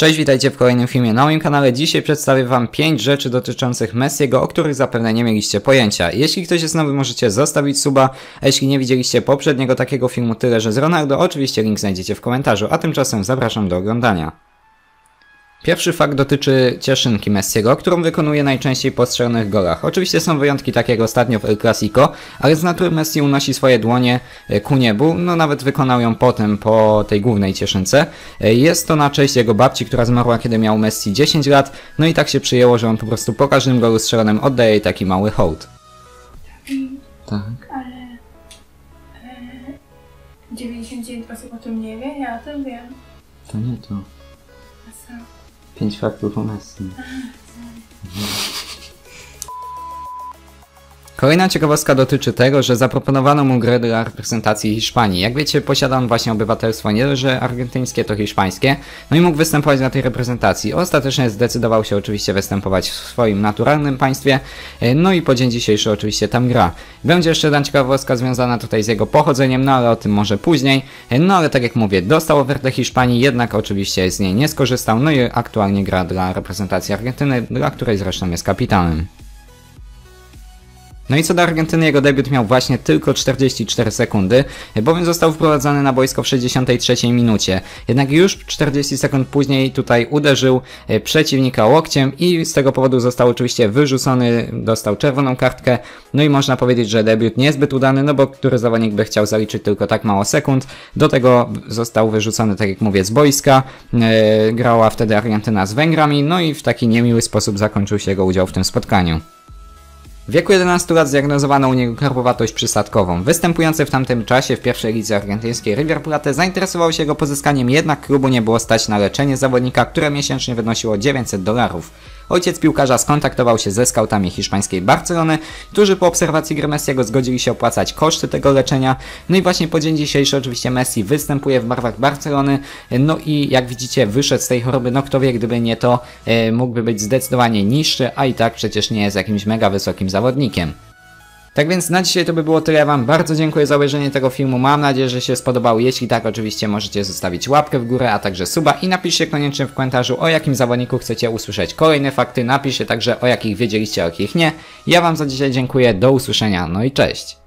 Cześć, witajcie w kolejnym filmie na moim kanale. Dzisiaj przedstawię wam 5 rzeczy dotyczących Messiego, o których zapewne nie mieliście pojęcia. Jeśli ktoś jest nowy, możecie zostawić suba, a jeśli nie widzieliście poprzedniego takiego filmu tyle, że z Ronaldo, oczywiście link znajdziecie w komentarzu, a tymczasem zapraszam do oglądania. Pierwszy fakt dotyczy cieszynki Messiego, którą wykonuje najczęściej po strzelonych golach. Oczywiście są wyjątki takie jak ostatnio w El Clasico, ale z natury Messi unosi swoje dłonie e, ku niebu, no nawet wykonał ją potem po tej głównej cieszynce. E, jest to na cześć jego babci, która zmarła kiedy miał Messi 10 lat, no i tak się przyjęło, że on po prostu po każdym golu strzelonym oddaje jej taki mały hołd. Tak. Ale e, 99 osób o tym nie wie, ja o tym wiem. To nie to. A co? 5 faktów o Messi. Kolejna ciekawostka dotyczy tego, że zaproponowano mu grę dla reprezentacji Hiszpanii. Jak wiecie, posiada on właśnie obywatelstwo nie że argentyńskie, to hiszpańskie. No i mógł występować na tej reprezentacji. Ostatecznie zdecydował się oczywiście występować w swoim naturalnym państwie. No i po dzień dzisiejszy oczywiście tam gra. Będzie jeszcze jedna ciekawostka związana tutaj z jego pochodzeniem, no ale o tym może później. No ale tak jak mówię, dostał ofertę Hiszpanii, jednak oczywiście z niej nie skorzystał. No i aktualnie gra dla reprezentacji Argentyny, dla której zresztą jest kapitanem. No i co do Argentyny, jego debiut miał właśnie tylko 44 sekundy, bowiem został wprowadzony na boisko w 63 minucie. Jednak już 40 sekund później tutaj uderzył e, przeciwnika łokciem i z tego powodu został oczywiście wyrzucony, dostał czerwoną kartkę. No i można powiedzieć, że debiut niezbyt udany, no bo który zawodnik by chciał zaliczyć tylko tak mało sekund. Do tego został wyrzucony, tak jak mówię, z boiska. E, grała wtedy Argentyna z Węgrami, no i w taki niemiły sposób zakończył się jego udział w tym spotkaniu. W wieku 11 lat zdiagnozowano u niego karpowatość przysadkową. Występujący w tamtym czasie w pierwszej lidze argentyńskiej River Plate zainteresował się jego pozyskaniem, jednak klubu nie było stać na leczenie zawodnika, które miesięcznie wynosiło 900 dolarów. Ojciec piłkarza skontaktował się ze skautami hiszpańskiej Barcelony, którzy po obserwacji gry Messiego zgodzili się opłacać koszty tego leczenia. No i właśnie po dzień dzisiejszy oczywiście Messi występuje w barwach Barcelony, no i jak widzicie wyszedł z tej choroby, no kto wie, gdyby nie to, e, mógłby być zdecydowanie niższy, a i tak przecież nie jest jakimś mega wysokim zawodnikiem. Tak więc na dzisiaj to by było tyle. Wam bardzo dziękuję za obejrzenie tego filmu. Mam nadzieję, że się spodobał. Jeśli tak, oczywiście możecie zostawić łapkę w górę, a także suba i napiszcie koniecznie w komentarzu o jakim zawodniku chcecie usłyszeć kolejne fakty. Napiszcie także o jakich wiedzieliście, o jakich nie. Ja Wam za dzisiaj dziękuję. Do usłyszenia. No i cześć.